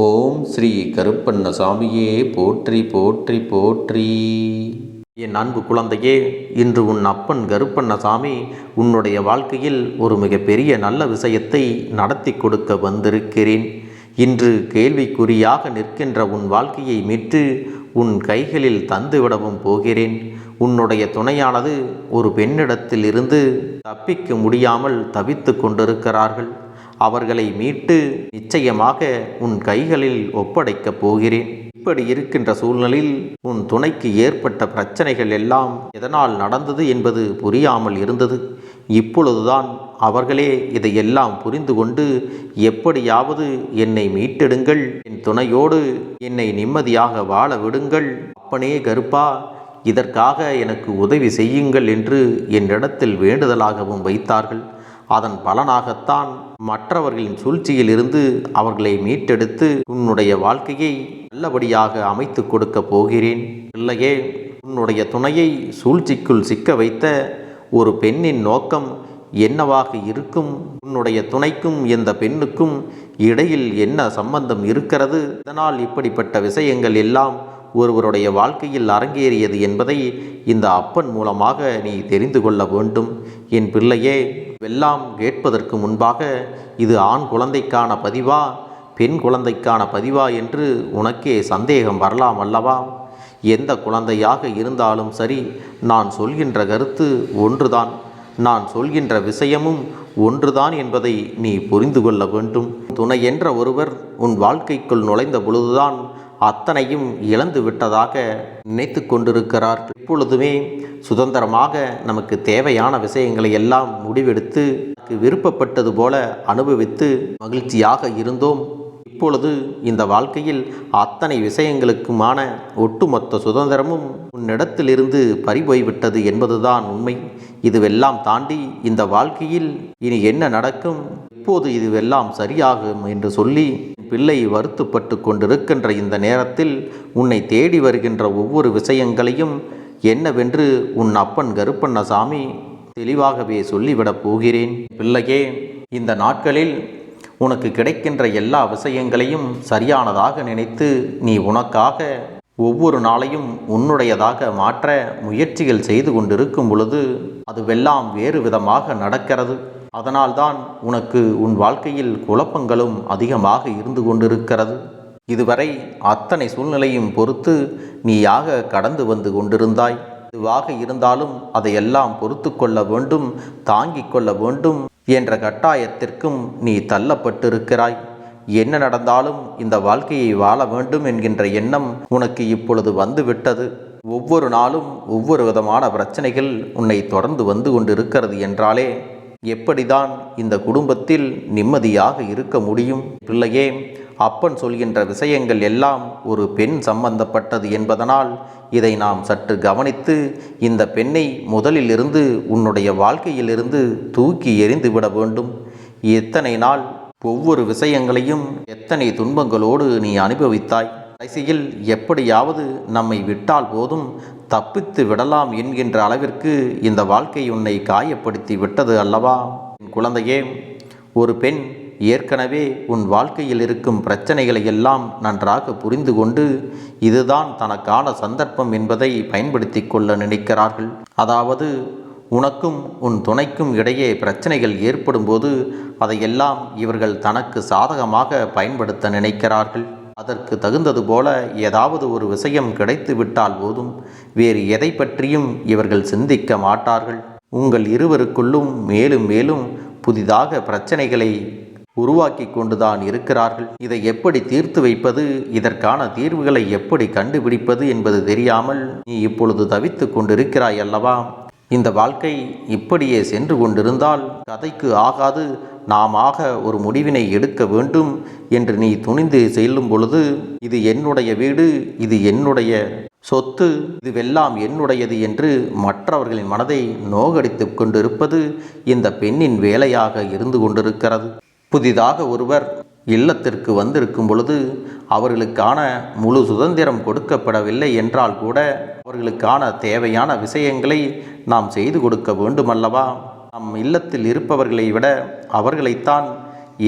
ஓம் ஸ்ரீ கருப்பண்ணசாமியே போற்றி போற்றி போற்றி. என் அன்பு குழந்தையே இன்று உன் அப்பன் கருப்பண்ணசாமி உன்னுடைய வாழ்க்கையில் ஒரு மிகப்பெரிய நல்ல விஷயத்தை நடத்தி கொடுக்க வந்திருக்கிறேன். இன்று கேள்விக்குறியாக நிற்கின்ற உன் வாழ்க்கையை மீட்டு உன் கைகளில் தந்துவிடவும் போகிறேன். உன்னுடைய துணையானது ஒரு பெண்ணிடத்தில் இருந்து தப்பிக்க முடியாமல் தவித்து கொண்டிருக்கிறார்கள். அவர்களை மீட்டு நிச்சயமாக உன் கைகளில் ஒப்படைக்கப் போகிறேன். இப்படி இருக்கின்ற சூழ்நிலையில் உன் துணைக்கு ஏற்பட்ட பிரச்சனைகள் எல்லாம் எதனால் நடந்தது என்பது புரியாமல் இருந்தது. இப்பொழுதுதான் அவர்களே இதையெல்லாம் புரிந்து கொண்டு எப்படியாவது என்னை மீட்டெடுங்கள். என் துணையோடு என்னை நிம்மதியாக வாழ விடுங்கள். அப்பனே கருப்பா இதற்காக எனக்கு உதவி செய்யுங்கள் என்று என்னிடத்தில் வேண்டுதலாகவும் வைத்தார்கள். அதன் பலனாகத்தான் மற்றவர்களின் சூழ்ச்சியில் இருந்து அவர்களை மீட்டெடுத்து உன்னுடைய வாழ்க்கையை நல்லபடியாக அமைத்து கொடுக்க போகிறேன். இல்லையே உன்னுடைய துணையை சூழ்ச்சிக்குள் சிக்க வைத்த ஒரு பெண்ணின் நோக்கம் என்னவாக இருக்கும்? உன்னுடைய துணைக்கும் இந்த பெண்ணுக்கும் இடையில் என்ன சம்பந்தம் இருக்கிறது? இதனால் இப்படிப்பட்ட விஷயங்கள் எல்லாம் ஒருவருடைய வாழ்க்கையில் அரங்கேறியது என்பதை இந்த அப்பன் மூலமாக நீ தெரிந்து கொள்ள வேண்டும். என் பிள்ளையே வெள்ளாம் கேட்பதற்கு முன்பாக இது ஆண் குழந்தைக்கான பதிவா பெண் குழந்தைக்கான பதிவா என்று உனக்கே சந்தேகம் வரலாம் அல்லவா? எந்த குழந்தையாக இருந்தாலும் சரி நான் சொல்கின்ற கருத்து ஒன்றுதான். நான் சொல்கின்ற விஷயமும் ஒன்றுதான் என்பதை நீ புரிந்து கொள்ள வேண்டும். துணை என்ற ஒருவர் உன் வாழ்க்கைக்குள் நுழைந்த பொழுதுதான் அத்தனையும் இழந்து விட்டதாக நினைத்து கொண்டிருக்கிறார். இப்பொழுதுமே சுதந்திரமாக நமக்கு தேவையான விஷயங்களை எல்லாம் முடிவெடுத்து விருப்பப்பட்டது போல அனுபவித்து மகிழ்ச்சியாக இருந்தோம். இப்பொழுது இந்த வாழ்க்கையில் அத்தனை விஷயங்களுக்குமான ஒட்டுமொத்த சுதந்திரமும் உன்னிடத்திலிருந்து பறிபோய்விட்டது என்பதுதான் உண்மை. இதுவெல்லாம் தாண்டி இந்த வாழ்க்கையில் இனி என்ன நடக்கும்? இப்போது இதுவெல்லாம் சரியாகும் என்று சொல்லி பிள்ளை வருத்தப்பட்டு கொண்டிருக்கின்ற இந்த நேரத்தில் உன்னை தேடி வருகின்ற ஒவ்வொரு விஷயங்களையும் என்னவென்று உன் அப்பன் கருப்பண்ணசாமி தெளிவாகவே சொல்லிவிடப் போகிறேன். பிள்ளையே இந்த நாட்களில் உனக்கு கிடைக்கின்ற எல்லா விஷயங்களையும் சரியானதாக நினைத்து நீ உனக்காக ஒவ்வொரு நாளையும் உன்னுடையதாக மாற்ற முயற்சிகள் செய்து கொண்டிருக்கும் பொழுது அதுவெல்லாம் வேறு விதமாக நடக்கிறது. அதனால்தான் உனக்கு உன் வாழ்க்கையில் குழப்பங்களும் அதிகமாக இருந்து கொண்டிருக்கிறது. இதுவரை அத்தனை சூழ்நிலையும் பொறுத்து நீயாக கடந்து வந்து கொண்டிருந்தாய். இதுவாக இருந்தாலும் அதையெல்லாம் பொறுத்து கொள்ள வேண்டும் தாங்கிக் கொள்ள வேண்டும் என்ற கட்டாயத்திற்கும் நீ தள்ளப்பட்டிருக்கிறாய். என்ன நடந்தாலும் இந்த வாழ்க்கையை வாழ வேண்டும் என்கின்ற எண்ணம் உனக்கு இப்பொழுது வந்துவிட்டது. ஒவ்வொரு நாளும் ஒவ்வொரு விதமான பிரச்சனைகள் உன்னை தொடர்ந்து வந்து கொண்டிருக்கிறது என்றாலே எப்படிதான் இந்த குடும்பத்தில் நிம்மதியாக இருக்க முடியும்? பிள்ளையே அப்பன் சொல்கின்ற விஷயங்கள் எல்லாம் ஒரு பெண் சம்பந்தப்பட்டது என்பதனால் இதை நாம் சற்று கவனித்து இந்த பெண்ணை முதலிலிருந்து உன்னுடைய வாழ்க்கையிலிருந்து தூக்கி எறிந்து விட வேண்டும். எத்தனை நாள் ஒவ்வொரு விஷயங்களையும் எத்தனை துன்பங்களோடு நீ அனுபவித்தாய்? கடைசியில் எப்படியாவது நம்மை விட்டால் போதும். தப்பித்து விடலாம் என்கின்ற அளவிற்கு இந்த வாழ்க்கை உன்னை காயப்படுத்தி விட்டது அல்லவா? என் குழந்தையே ஒரு பெண் ஏற்கனவே உன் வாழ்க்கையில் இருக்கும் பிரச்சனைகளை எல்லாம் நன்றாக புரிந்து கொண்டு இதுதான் தனக்கான சந்தர்ப்பம் என்பதை பயன்படுத்தி கொள்ள நினைக்கிறார்கள். அதாவது உனக்கும் உன் துணைக்கும் இடையே பிரச்சனைகள் ஏற்படும்போது அதையெல்லாம் இவர்கள் தனக்கு சாதகமாக பயன்படுத்த நினைக்கிறார்கள். அதற்கு தகுந்தது போல ஏதாவது ஒரு விஷயம் கிடைத்து விட்டால் போதும். வேறு எதை பற்றியும் இவர்கள் சிந்திக்க மாட்டார்கள். உங்கள் இருவருக்குள்ளும் மேலும் மேலும் புதிதாக பிரச்சனைகளை உருவாக்கி கொண்டுதான் இருக்கிறார்கள். இதை எப்படி தீர்த்து வைப்பது? இதற்கான தீர்வுகளை எப்படி கண்டுபிடிப்பது என்பது தெரியாமல் நீ இப்பொழுது தவித்து கொண்டிருக்கிறாய் அல்லவா? இந்த வாழ்க்கை இப்படியே சென்று கொண்டிருந்தால் கதைக்கு ஆகாது. நாமாக ஒரு முடிவினை எடுக்க வேண்டும் என்று நீ துணிந்து செல்லும் பொழுது இது என்னுடைய வீடு இது என்னுடைய சொத்து இதுவெல்லாம் என்னுடையது என்று மற்றவர்களின் மனதை நோகடித்து கொண்டிருப்பது இந்த பெண்ணின் வேலையாக இருந்து கொண்டிருக்கிறது. புதிதாக ஒருவர் இல்லத்திற்கு வந்திருக்கும் பொழுது அவர்களுக்கான முழு சுதந்திரம் கொடுக்கப்படவில்லை என்றால் கூட அவர்களுக்கான தேவையான விஷயங்களை நாம் செய்து கொடுக்க வேண்டுமல்லவா? நம் இல்லத்தில் இருப்பவர்களை விட அவர்களைத்தான்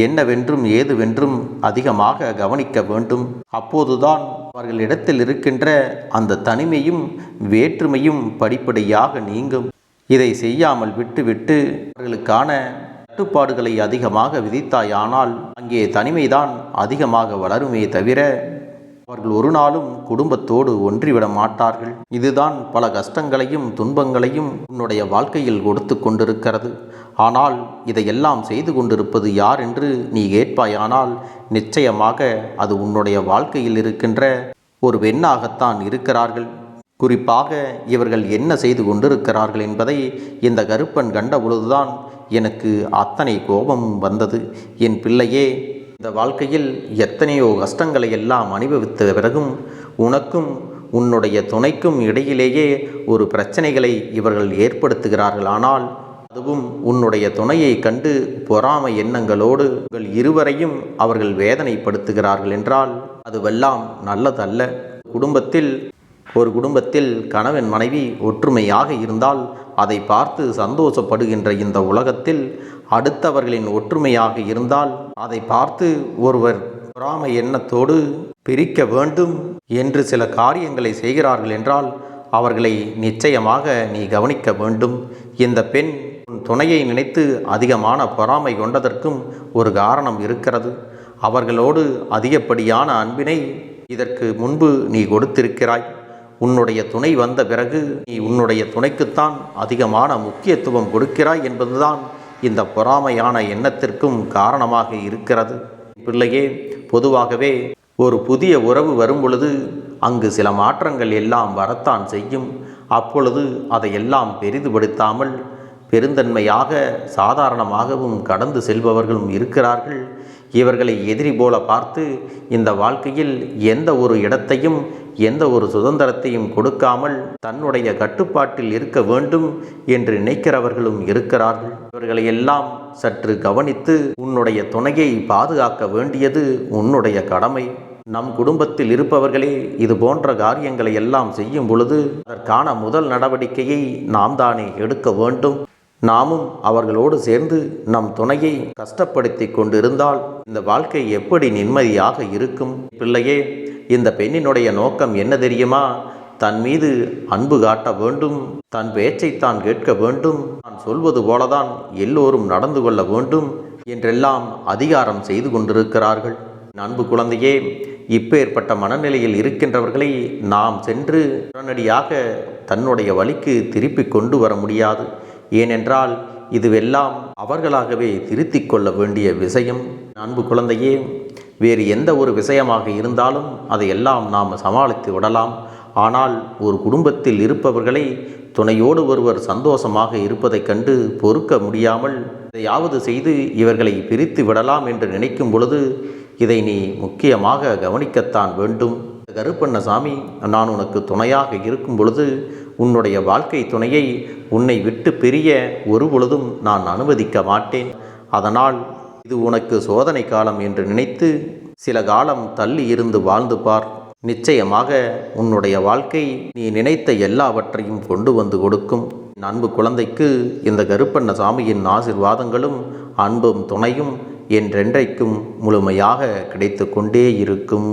என்னவென்றும் ஏதுவென்றும் அதிகமாக கவனிக்க வேண்டும். அப்போதுதான் அவர்களிடத்தில் இருக்கின்ற அந்த தனிமையும் வேற்றுமையும் படிப்படியாக நீங்கும். இதை செய்யாமல் விட்டுவிட்டு அவர்களுக்கான கட்டுப்பாடுகளை அதிகமாக விதித்தாயானால் அங்கே தனிமைதான் அதிகமாக வளருமே தவிர அவர்கள் ஒரு நாளும் குடும்பத்தோடு ஒன்றிவிட மாட்டார்கள். இதுதான் பல கஷ்டங்களையும் துன்பங்களையும் உன்னுடைய வாழ்க்கையில் கொடுத்து கொண்டிருக்கிறது. ஆனால் இதையெல்லாம் செய்து கொண்டிருப்பது யார் என்று நீ கேட்பாயானால் நிச்சயமாக அது உன்னுடைய வாழ்க்கையில் இருக்கின்ற ஒரு பெண்ணாகத்தான் இருக்கிறார்கள். குறிப்பாக இவர்கள் என்ன செய்து கொண்டிருக்கிறார்கள் என்பதை இந்த கருப்பன் கண்டபொழுதுதான் எனக்கு அத்தனை கோபம் வந்தது. என் பிள்ளையே இந்த வாழ்க்கையில் எத்தனையோ கஷ்டங்களை எல்லாம் அனுபவித்த பிறகும் உனக்கும் உன்னுடைய துணைக்கும் இடையிலேயே ஒரு பிரச்சனைகளை இவர்கள் ஏற்படுத்துகிறார்கள். ஆனால் அதுவும் உன்னுடைய துணையை கண்டு பொறாமை எண்ணங்களோடு உங்கள் இருவரையும் அவர்கள் வேதனைப்படுத்துகிறார்கள் என்றால் அதுவெல்லாம் நல்லதல்ல. குடும்பத்தில் ஒரு குடும்பத்தில் கணவன் மனைவி ஒற்றுமையாக இருந்தால் அதை பார்த்து சந்தோஷப்படுகின்ற இந்த உலகத்தில் அடுத்தவர்களின் ஒற்றுமையாக இருந்தால் அதை பார்த்து ஒருவர் பொறாமை எண்ணத்தோடு பிரிக்க வேண்டும் என்று சில காரியங்களை செய்கிறார்கள் என்றால் அவர்களை நிச்சயமாக நீ கவனிக்க வேண்டும். இந்த பெண் உன் துணையை நினைத்து அதிகமான பொறாமை கொண்டதற்கும் ஒரு காரணம் இருக்கிறது. அவர்களோடு அதிகப்படியான அன்பினை இதற்கு முன்பு நீ கொடுத்திருக்கிறாய். உன்னுடைய துணை வந்த பிறகு நீ உன்னுடைய துணைக்குத்தான் அதிகமான முக்கியத்துவம் கொடுக்கிறாய் என்பதுதான் இந்த பொறாமையான எண்ணத்திற்கும் காரணமாக இருக்கிறது. பிள்ளையே பொதுவாகவே ஒரு புதிய உறவு வரும் பொழுது அங்கு சில மாற்றங்கள் எல்லாம் வரத்தான் செய்யும். அப்பொழுது அதையெல்லாம் பெரிதுபடுத்தாமல் பெருந்தன்மையாக சாதாரணமாகவும் கடந்து செல்பவர்களும் இருக்கிறார்கள். இவர்களை எதிரி போல பார்த்து இந்த வாழ்க்கையில் எந்த ஒரு இடத்தையும் எந்த ஒரு சுதந்திரத்தையும் கொடுக்காமல் தன்னுடைய கட்டுப்பாட்டில் இருக்க வேண்டும் என்று நினைக்கிறவர்களும் இருக்கிறார்கள். இவர்களை எல்லாம் சற்று கவனித்து உன்னுடைய துணையை பாதுகாக்க வேண்டியது உன்னுடைய கடமை. நம் குடும்பத்தில் இருப்பவர்களே இது போன்ற காரியங்களை எல்லாம் செய்யும் பொழுது அதற்கான முதல் நடவடிக்கையை நாம் தானே எடுக்க வேண்டும். நாமும் அவர்களோடு சேர்ந்து நம் துணையை கஷ்டப்படுத்தி கொண்டிருந்தால் இந்த வாழ்க்கை எப்படி நிம்மதியாக இருக்கும்? பிள்ளையே இந்த பெண்ணினுடைய நோக்கம் என்ன தெரியுமா? தன் மீது அன்பு காட்ட வேண்டும் தன் பேச்சை தான் கேட்க வேண்டும் நான் சொல்வது போலதான் எல்லோரும் நடந்து கொள்ள வேண்டும் என்றெல்லாம் அதிகாரம் செய்து கொண்டிருக்கிறார்கள். அன்பு குழந்தையே இப்பேற்பட்ட மனநிலையில் இருக்கின்றவர்களை நாம் சென்று உடனடியாக தன்னுடைய வழிக்கு திருப்பி கொண்டு வர முடியாது. ஏனென்றால் இதுவெல்லாம் அவர்களாகவே திருத்திக் கொள்ள வேண்டிய விஷயம். அன்பு குழந்தையே வேறு எந்த ஒரு விஷயமாக இருந்தாலும் அதையெல்லாம் நாம் சமாளித்து விடலாம். ஆனால் ஒரு குடும்பத்தில் இருப்பவர்களை துணையோடு ஒருவர் சந்தோஷமாக இருப்பதைக் கண்டு பொறுக்க முடியாமல் எதையாவது செய்து இவர்களை பிரித்து விடலாம் என்று நினைக்கும் பொழுது இதை நீ முக்கியமாக கவனிக்கத்தான் வேண்டும். கருப்பண்ணசாமி நான் உனக்கு துணையாக இருக்கும் பொழுது உன்னுடைய வாழ்க்கை துணையை உன்னை விட்டு பிரிய ஒரு பொழுதும் நான் அனுமதிக்க மாட்டேன். அதனால் இது உனக்கு சோதனை காலம் என்று நினைத்து சில காலம் தள்ளி இருந்து வாழ்ந்து பார். நிச்சயமாக உன்னுடைய வாழ்க்கை நீ நினைத்த எல்லாவற்றையும் கொண்டு வந்து கொடுக்கும். அன்பு குழந்தைக்கு இந்த கருப்பண்ண சாமியின் ஆசிர்வாதங்களும் அன்பும் துணையும் என்றென்றைக்கும் முழுமையாக கிடைத்து கொண்டே இருக்கும்.